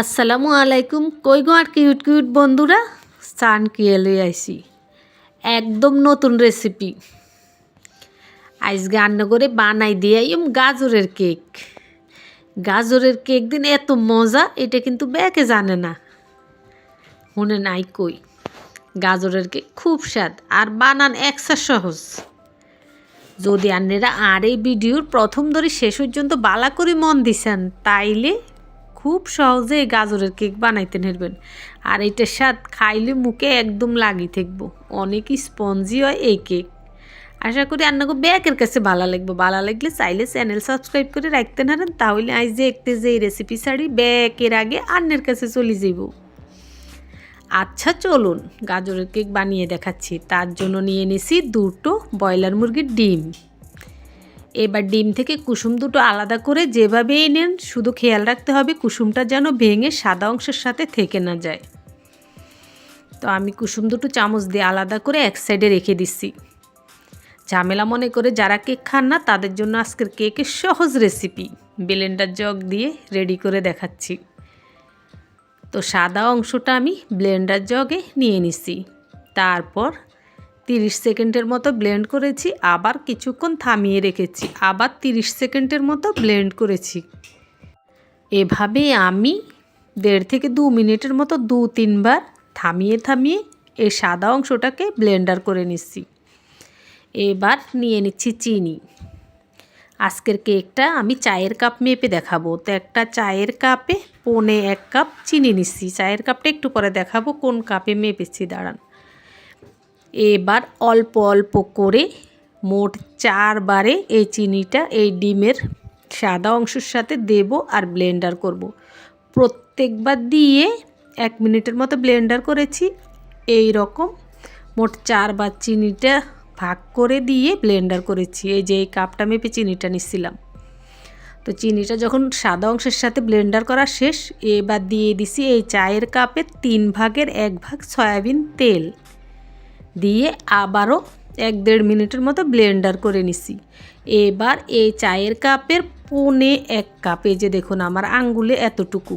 আসসালামু আলাইকুম। কই গো আর কিউট কিউট বন্ধুরা? সান কিয়ে লই আইসি একদম নতুন রেসিপি আজকে রান্না করে বানাই দিয়ে আইম গাজরের কেক। গাজরের কেক দিন এত মজা, এটা কিন্তু ব্যাকে জানে না। মনে নাই কই। গাজরের কেক খুব স্বাদ, আর বানান একসা সহজ। যদি আন্নেরা আর এই ভিডিওর প্রথম ধরে শেষ পর্যন্ত বালা করে মন দিছেন, তাইলে খুব সহজে গাজরের কেক বানাইতে নেবেন আর এটার স্বাদ খাইলে মুখে একদম লাগি থাকব। অনেক স্পঞ্জি হয় এই কেক। আশা করি আপনাকে ব্যাকের কাছে ভালো লাগবে। ভালো লাগলে চাইলে চ্যানেল সাবস্ক্রাইব করে রাখতে নারেন তাহলে আজ যে একতে যে রেসিপি ছাড়ি ব্যাকের আগে আন্নের কাছে চলে যাব আচ্ছা চলুন গাজরের কেক বানিয়ে দেখাচ্ছি। তার জন্য নিয়ে নিছি দুটো ব্রয়লার মুরগির ডিম। এবার ডিম থেকে কুসুম দুটো আলাদা করে যেভাবেই নেন, শুধু খেয়াল রাখতে হবে কুসুমটা যেন ভেঙে সাদা অংশের সাথে থেকে না যায়। তো আমি কুসুম দুটো চামচ দিয়ে আলাদা করে এক সাইডে রেখে দিচ্ছি। ঝামেলা মনে করে যারা কেক খান না, তাদের জন্য আজকের কেকের সহজ রেসিপি। ব্লেন্ডার জগ দিয়ে রেডি করে দেখাচ্ছি। তো সাদা অংশটা আমি ব্লেন্ডার জগে নিয়ে নিছি তারপর তিরিশ সেকেন্ডের মতো ব্লেন্ড করেছি, আবার কিছুক্ষণ থামিয়ে রেখেছি, আবার তিরিশ সেকেন্ডের মতো ব্লেন্ড করেছি। এভাবে আমি দেড় থেকে দু মিনিটের মতো দু তিনবার থামিয়ে থামিয়ে এই সাদা অংশটাকে ব্লেন্ডার করে নিচ্ছি। এবার নিয়ে নিচ্ছি চিনি। আজকের কেকটা আমি চায়ের কাপ মেপে দেখাবো। তো একটা চায়ের কাপে পনে এক কাপ চিনি নিচ্ছি। চায়ের কাপটা একটু পরে দেখাবো কোন কাপে মেপেছি, দাঁড়ান। এবার অল্প অল্প করে মোট চারবারে এই চিনিটা এই ডিমের সাদা অংশের সাথে দেব আর ব্লেন্ডার করব। প্রত্যেকবার দিয়ে এক মিনিটের মতো ব্লেন্ডার করেছি। এই রকম মোট চারবার চিনিটা ভাগ করে দিয়ে ব্লেন্ডার করেছি। এই যে এই কাপটা মেপে চিনিটা নিচ্ছিলাম। তো চিনিটা যখন সাদা অংশের সাথে ব্লেন্ডার করা শেষ, এবার দিয়ে দিছি এই চায়ের কাপে তিন ভাগের এক ভাগ সয়াবিন তেল। দিয়ে আবারও এক দেড় মিনিটের মতো ব্লেন্ডার করে নিছি। এবার এই চায়ের কাপের পনে এক কাপে যে দেখুন আমার আঙ্গুলে এতটুকু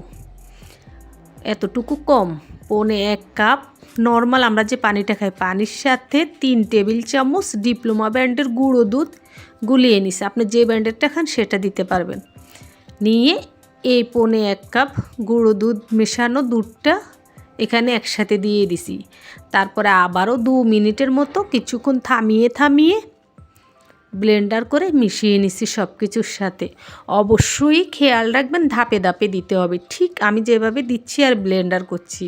এতটুকু কম, পনে এক কাপ। নর্মাল আমরা যে পানিটা খাই, পানির সাথে তিন টেবিল চামচ ডিপ্লোমা ব্র্যান্ডের গুঁড়ো দুধ গুলিয়ে নিছে। আপনি যে ব্র্যান্ডেরটা খান সেটা দিতে পারবেন। নিয়ে এই পনে এক কাপ গুঁড়ো দুধ মেশানো দুধটা এখানে একসাথে দিয়ে দিছি। তারপরে আবারও দু মিনিটের মতো কিছুক্ষণ থামিয়ে থামিয়ে ব্লেন্ডার করে মিশিয়ে নিছি সব কিছুর সাথে। অবশ্যই খেয়াল রাখবেন, ধাপে ধাপে দিতে হবে। ঠিক আমি যেভাবে দিচ্ছি আর ব্লেন্ডার করছি।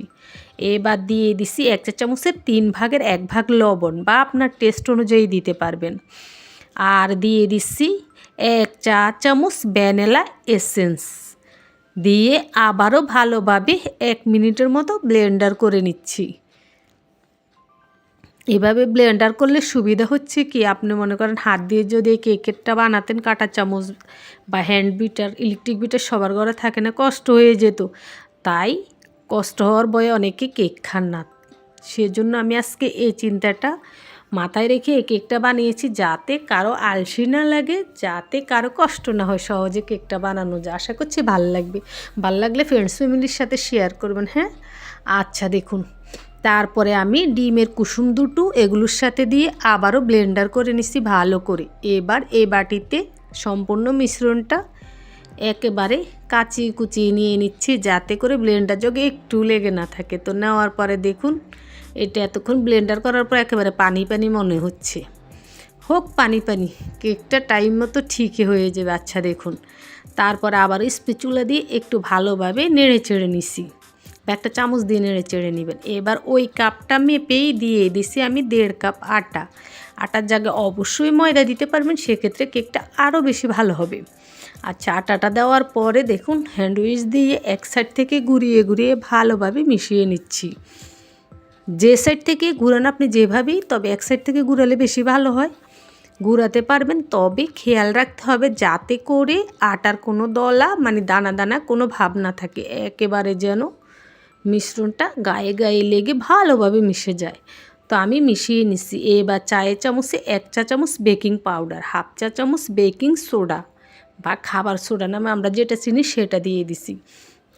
এবার দিয়ে দিছি এক চা চামচের তিন ভাগের এক ভাগ লবণ বা আপনার টেস্ট অনুযায়ী দিতে পারবেন। আর দিয়ে দিচ্ছি এক চা চামচ ভ্যানিলা এসেন্স। দিয়ে আবারও ভালোভাবে এক মিনিটের মতো ব্লেন্ডার করে নিচ্ছি। এভাবে ব্লেন্ডার করলে সুবিধা হচ্ছে কি? আপনি মনে করেন হাত দিয়ে যদি কেকেরটা বানাতেন, কাটা চামচ বা হ্যান্ড বিটার ইলেকট্রিক বিটার সবার ঘরে থাকে না, কষ্ট হয়ে যেত। তাই কষ্ট হওয়ার বয়ে অনেকে কেক খান না। সেজন্য আমি আজকে এই চিন্তাটা মাথায় রেখে কেকটা বানিয়েছি যাতে কারও আলসি না লাগে, যাতে কারও কষ্ট না হয় সহজে কেকটা বানানো। যায় আশা করছি ভালো লাগবে। ভালো লাগলে ফ্রেন্ডস ফ্যামিলির সাথে শেয়ার করবেন হ্যাঁ? আচ্ছা দেখুন। তারপরে আমি ডিমের কুসুম দুটো, এগুলোর সাথে দিয়ে আবারও ব্লেন্ডার করে নিচ্ছি ভালো করে। এবার এই বাটিতে সম্পূর্ণ মিশ্রণটা একেবারে কাচি কুচিয়ে নিয়ে নিচ্ছি, যাতে করে ব্লেন্ডার যোগে একটু লেগে না থাকে। তো নেওয়ার পরে দেখুন এটা এতক্ষণ ব্লেন্ডার করার পর একেবারে পানি পানি মনে হচ্ছে। হোক, পানি পানি, কেকটা টাইম মতো ঠিকই হয়ে যাবে। আচ্ছা দেখুন। তারপর আবার স্পেচুলা দিয়ে একটু ভালোভাবে নেড়ে চেড়ে নিছি। একটা চামচ দিয়ে নেড়ে চেড়ে নেবেন। এবার ওই কাপটা মেপেই দিয়ে দিছি আমি দেড় কাপ আটা। আটার জায়গায় অবশ্যই ময়দা দিতে পারবেন, সেক্ষেত্রে কেকটা আরও বেশি ভালো হবে। আচ্ছা আটাটা দেওয়ার পরে দেখুন হ্যান্ডউইচ দিয়ে এক সাইড থেকে ঘুরিয়ে ঘুরিয়ে ভালোভাবে মিশিয়ে নিচ্ছি। যে সাইড থেকে ঘুরান আপনি যেভাবেই, তবে এক সাইড থেকে ঘুরালে বেশি ভালো হয়। ঘুরাতে পারবেন, তবে খেয়াল রাখতে হবে যাতে করে আটার কোনো দলা মানে দানা দানা কোনো ভাব না থাকে। একেবারে যেন মিশ্রণটা গায়ে গায়ে লেগে ভালোভাবে মিশে যায়। তো আমি মিশিয়ে নিচ্ছি এবার চায়ের চামচে এক চা চামচ বেকিং পাউডার হাফ চা চামচ বেকিং সোডা বা খাবার সোডা নামে আমরা যেটা চিনি সেটা দিয়ে দিছি।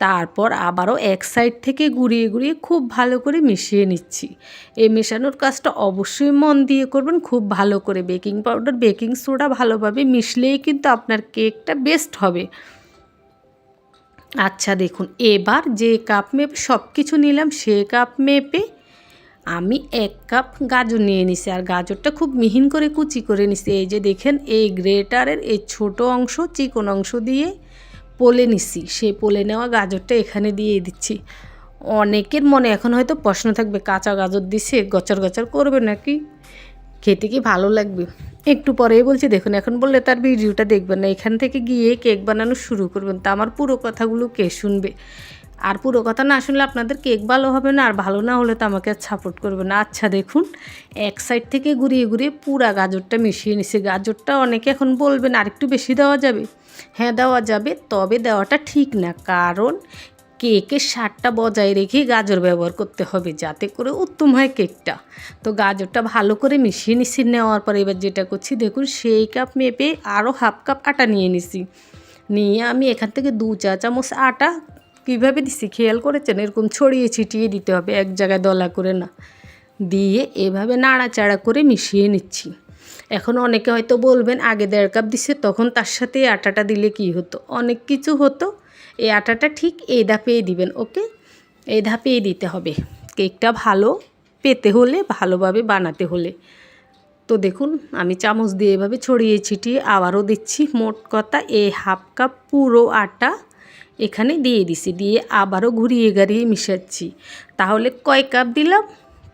তারপর আবারও এক সাইড থেকে ঘুরিয়ে ঘুরিয়ে খুব ভালো করে মিশিয়ে নিচ্ছি। এই মেশানোর কাজটা অবশ্যই মন দিয়ে করবেন, খুব ভালো করে বেকিং পাউডার, বেকিং সোডা ভালোভাবে মিশলেই কিন্তু আপনার কেকটা বেস্ট হবে। আচ্ছা দেখুন, এবার যে কাপ মেপে সব কিছু নিলাম, সে কাপ মেপে আমি এক কাপ গাজর নিয়ে নিছি। আর গাজরটা খুব মিহিন করে কুচি করে নিছি। এই যে দেখেন, এই গ্রেটারের এই ছোট অংশ, চিকন অংশ দিয়ে পোলে নিছি, সেই পোলে নেওয়া গাজরটা এখানে দিয়ে দিচ্ছি। অনেকের মনে এখন হয়তো প্রশ্ন থাকবে, কাঁচা গাজর দিছে, গচর গচর করবে নাকি? খেতে কি ভালো লাগবে? একটু পরেই বলছি, দেখুন, এখন বললে তার ভিডিওটা দেখবেন না। এখান থেকে গিয়ে কেক বানানো শুরু করবেন, তা আমার পুরো কথাগুলো কে শুনবে? আর পুরো কথা না শুনলে আপনাদের কেক ভালো হবে না, আর ভালো না হলে তো আমাকে আর সাপোর্ট করবে না। আচ্ছা দেখুন, এক সাইড থেকে ঘুরিয়ে ঘুরিয়ে পুরা গাজরটা মিশিয়ে নিছে। গাজরটা অনেকে এখন বলবেন আর একটু বেশি দেওয়া যাবে? হ্যাঁ দেওয়া যাবে, তবে দেওয়াটা ঠিক না, কারণ কেকের স্বাদটা বজায় রেখে গাজর ব্যবহার করতে হবে, যাতে করে উত্তম হয় কেকটা। তো গাজরটা ভালো করে মিশিয়ে নিছি, নেওয়ার পরে এবার যেটা করছি, দেখুন, সেই কাপ মেপে আরও হাফ কাপ আটা নিয়ে নিছি। নিয়ে আমি এখান থেকে দু চা চামচ আটা কীভাবে দিছি? খেয়াল করেছেন? এরকম ছড়িয়ে ছিটিয়ে দিতে হবে, এক জায়গায় দলা করে না। দিয়ে এভাবে নাড়াচাড়া করে মিশিয়ে নিচ্ছি। এখন অনেকে হয়তো বলবেন, আগে দেড় কাপ দিছে, তখন তার সাথে আটাটা দিলে কি হতো? অনেক কিছু হতো, এই আটাটা ঠিক এই ধাপেই দিবেন, ওকে? এই ধাপেই দিতে হবে। কেকটা ভালো পেতে হলে, ভালোভাবে বানাতে হলে। তো দেখুন, আমি চামচ দিয়ে এভাবে ছড়িয়ে ছিটিয়ে আবারও দিচ্ছি। মোট কথা এই হাফ কাপ পুরো আটা এখানে দিয়ে দিছি, দিয়ে আবারও ঘুরিয়ে গাড়িয়ে মিশাচ্ছি। তাহলে কয় কাপ দিলাম?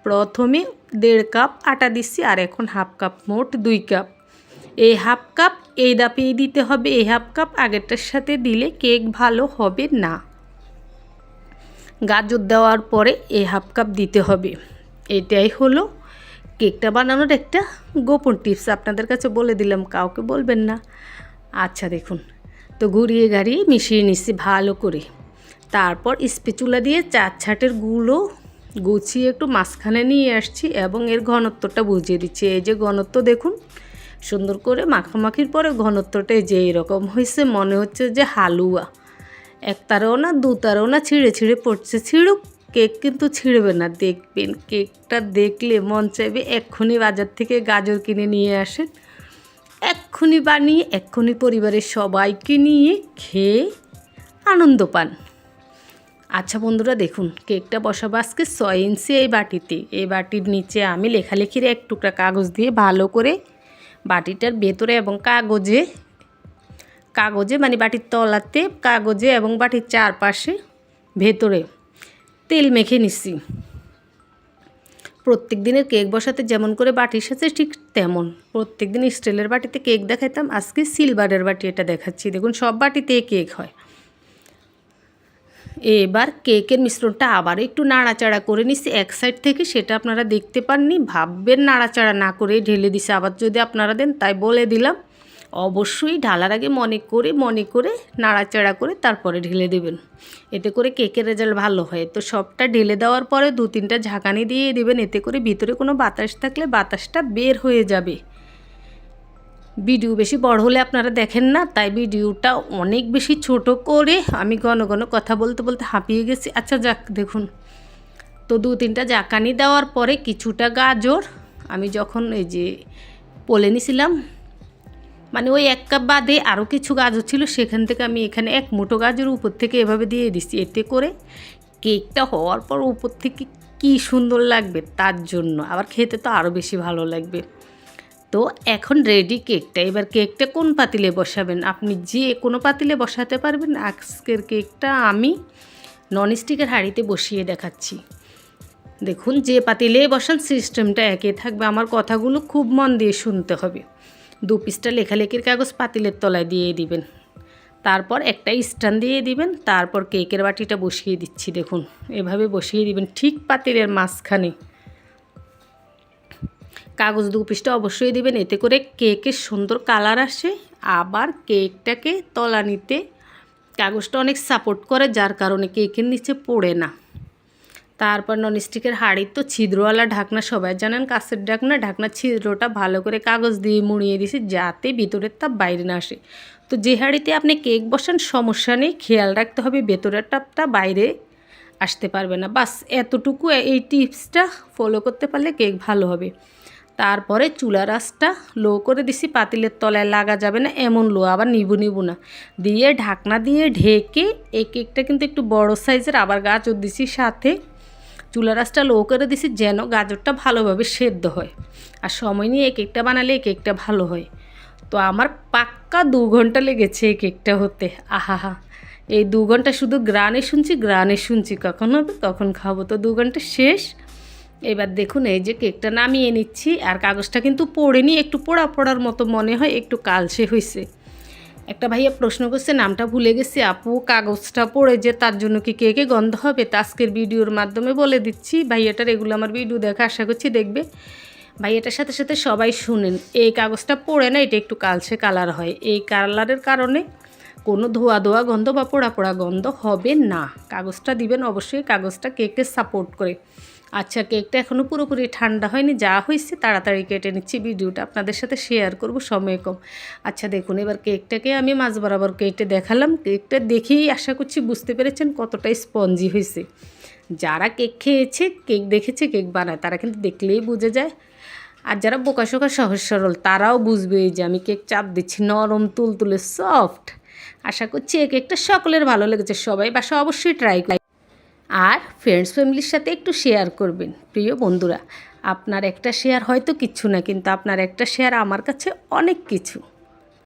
প্রথমে দেড় কাপ আটা দিচ্ছি আর এখন হাফ কাপ, মোট দুই কাপ। এই হাফ কাপ এই দাপেই দিতে হবে, এই হাফ কাপ আগেরটার সাথে দিলে কেক ভালো হবে না। গাজর দেওয়ার পরে এই হাফ কাপ দিতে হবে। এটাই হলো কেকটা বানানোর একটা গোপন টিপস। আপনাদের কাছে বলে দিলাম, কাউকে বলবেন না। আচ্ছা দেখুন। তো ঘুরিয়ে গাড়িয়ে মিশিয়ে নিচ্ছি ভালো করে। তারপর স্পেচুলা দিয়ে চার ছাটেরগুলো গুছিয়ে একটু মাঝখানে নিয়ে আসছি এবং এর ঘনত্বটা বুঝিয়ে দিচ্ছি। এই যে ঘনত্ব দেখুন, সুন্দর করে মাখামাখির পরে ঘনত্বটা যে এরকম হয়েছে মনে হচ্ছে যে হালুয়া। একতারেও না, দুতারেও না, ছিঁড়ে ছিঁড়ে পড়ছে। ছিঁড়ুক, কেক কিন্তু ছিঁড়বে না, দেখবেন। কেকটা দেখলে মন চাইবে এক্ষুনি বাজার থেকে গাজর কিনে নিয়ে আসেন। এক্ষুনি বানিয়ে এক্ষুনি পরিবারের সবাইকে নিয়ে খেয়ে আনন্দ পান। আচ্ছা বন্ধুরা, দেখুন, কেকটা বসাবো আজকে ছয় ইঞ্চি এই বাটিতে। এই বাটির নিচে আমি লেখালেখির এক টুকরা কাগজ দিয়ে ভালো করে বাটিটার ভেতরে এবং কাগজে কাগজে মানে বাটির তলাতে, কাগজে এবং বাটির চারপাশে ভেতরে তেল মেখে নিচ্ছি। প্রত্যেক দিনের কেক বসাতে যেমন করে বাটির সাথে ঠিক তেমন। প্রত্যেক দিন স্টিলের বাটিতে কেক দেখাইতাম, আজকে সিলভারের বাটি এটা দেখাচ্ছি। দেখুন, সব বাটিতে কেক হয়। এবার কেকের মিশ্রণটা আবার একটু নাড়াচাড়া করে নিচ্ছি এক সাইড থেকে সেটা আপনারা দেখতে পাননি। ভাববেন নাড়াচাড়া না করে ঢেলে দিছে। আবার যদি আপনারা দেন, তাই বলে দিলাম। অবশ্যই ঢালার আগে মনে করে মনে করে, নাড়াচাড়া করে তারপরে ঢেলে দেবেন। এতে করে কেকের রেজাল্ট ভালো হয়। তো সবটা ঢেলে দেওয়ার পরে দু তিনটা ঝাঁকানি দিয়ে দেবেন। এতে করে ভিতরে কোনো বাতাস থাকলে বাতাসটা বের হয়ে যাবে। ভিডিও বেশি বড় হলে আপনারা দেখেন না, তাই ভিডিওটা অনেক বেশি ছোট করে আমি ঘন ঘন কথা বলতে বলতে হাঁপিয়ে গেছি। আচ্ছা যাক, দেখুন। তো দু তিনটা জাকানি দেওয়ার পরে কিছুটা গাজর, আমি যখন এই যে পোলে নিছিলাম মানে ওই এক কাপ বাদে আরও কিছু গাজর ছিল, সেখান থেকে আমি এখানে এক মুঠো গাজর উপর থেকে এভাবে দিয়ে দিচ্ছি এতে করে কেকটা হওয়ার পর উপর থেকে কি সুন্দর লাগবে তার জন্য। আবার খেতে তো আরও বেশি ভালো লাগবে। তো এখন রেডি কেকটা। এবার কেকটা কোন পাতিলে বসাবেন? আপনি যে কোনো পাতিলে বসাতে পারবেন। আজকের কেকটা আমি ননস্টিকের হাঁড়িতে বসিয়ে দেখাচ্ছি। দেখুন, যে পাতিলে বসান সিস্টেমটা একই থাকবে। আমার কথাগুলো খুব মন দিয়ে শুনতে হবে। দু পিসটা লেখালেখির কাগজ পাতিলের তলায় দিয়ে দিবেন। তারপর একটা স্ট্যান্ড দিয়ে দিবেন, তারপর কেকের বাটিটা বসিয়ে দিচ্ছি, দেখুন। এভাবে বসিয়ে দিবেন ঠিক পাতিলের মাঝখানে। কাগজ দু পিসটা অবশ্যই দিবেন, এতে করে কেকের সুন্দর কালার আসে। আবার কেকটাকে তলা নিতে কাগজটা অনেক সাপোর্ট করে, যার কারণে কেকের নিচে পড়ে না। তারপর ননস্টিকের হাঁড়ির তো ছিদ্রওয়ালা ঢাকনা, সবাই জানেন কাছের ঢাকনা ঢাকনা ছিদ্রটা ভালো করে কাগজ দিয়ে মুড়িয়ে দিছি যাতে ভিতরের তাপ বাইরে না আসে। তো যে হাঁড়িতে আপনি কেক বসান, সমস্যা নেই, খেয়াল রাখতে হবে ভেতরের টাপটা বাইরে আসতে পারবে না। বাস এতটুকু এই টিপসটা ফলো করতে পারলে কেক ভালো হবে। তারপরে চুলা রাসটা লো করে দিছি, পাতিলের তলায় লাগা যাবে না, এমন লো, আবার নিবু নিবু না। দিয়ে ঢাকনা দিয়ে ঢেকে এই কেকটা কিন্তু একটু বড় সাইজের আবার গাজর দিছি সাথে। চুলা রাসটা লো করে দিছি যেন গাজরটা ভালোভাবে সেদ্ধ হয়। আর সময় নিয়ে এই কেকটা বানালে এই কেকটা ভালো হয়। তো আমার পাক্কা দু ঘণ্টা লেগেছে এই কেকটা হতে। আহা এই দু ঘণ্টা শুধু গ্রানে শুনছি গ্রানে শুনছি। কখন হবে কখন খাব। তো দু ঘণ্টা শেষ। এবার দেখুন এই যে কেকটা নামিয়ে নিচ্ছি। আর কাগজটা কিন্তু পড়েনি। একটু পোড়া পোড়ার মতো মনে হয়, একটু কালসে হয়েছে একটা ভাইয়া প্রশ্ন করছে, নামটা ভুলে গেছি, আপু, কাগজটা পড়ে যে তার জন্য কি কেকে গন্ধ হবে, তা আজকের ভিডিওর মাধ্যমে বলে দিচ্ছি। ভাইয়াটার এগুলো আমার ভিডিও দেখা, আশা করছি দেখবে। ভাইয়াটার সাথে সাথে সবাই শুনেন, এই কাগজটা পড়ে না, এটা একটু কালসে কালার হয়। এই কালারের কারণে কোনো ধোয়া ধোয়া গন্ধ বা পোড়া পোড়া গন্ধ হবে না। কাগজটা দিবেন, অবশ্যই কাগজটা কেককে সাপোর্ট করে। আচ্ছা কেকটা এখনও পুরোপুরি ঠান্ডা হয়নি, যা হয়েছে তাড়াতাড়ি কেটে নিচ্ছি, ভিডিওটা আপনাদের সাথে শেয়ার করব সময় কম। আচ্ছা দেখুন, এবার কেকটাকে আমি মাছ বরাবর কেটে দেখালাম, কেকটা দেখেই আশা করছি বুঝতে পেরেছেন কতটা স্পঞ্জি হয়েছে যারা কেক খেয়েছে, কেক দেখেছে, কেক বানায়, তারা কিন্তু দেখলেই বুঝে যায়। আর যারা বোকা বোকাশোকা সহজ সরল, তারাও বুঝবে যে আমি কেক চাপ দিচ্ছি, নরম, তুলতুলে সফট আশা করছি এই কেকটা সকলের ভালো লেগেছে, সবাই বাসা অবশ্যই ট্রাই আর ফ্রেন্ডস ফ্যামিলির সাথে একটু শেয়ার করবেন, প্রিয় বন্ধুরা। আপনার একটা শেয়ার হয়তো কিছু না, কিন্তু আপনার একটা শেয়ার আমার কাছে অনেক কিছু।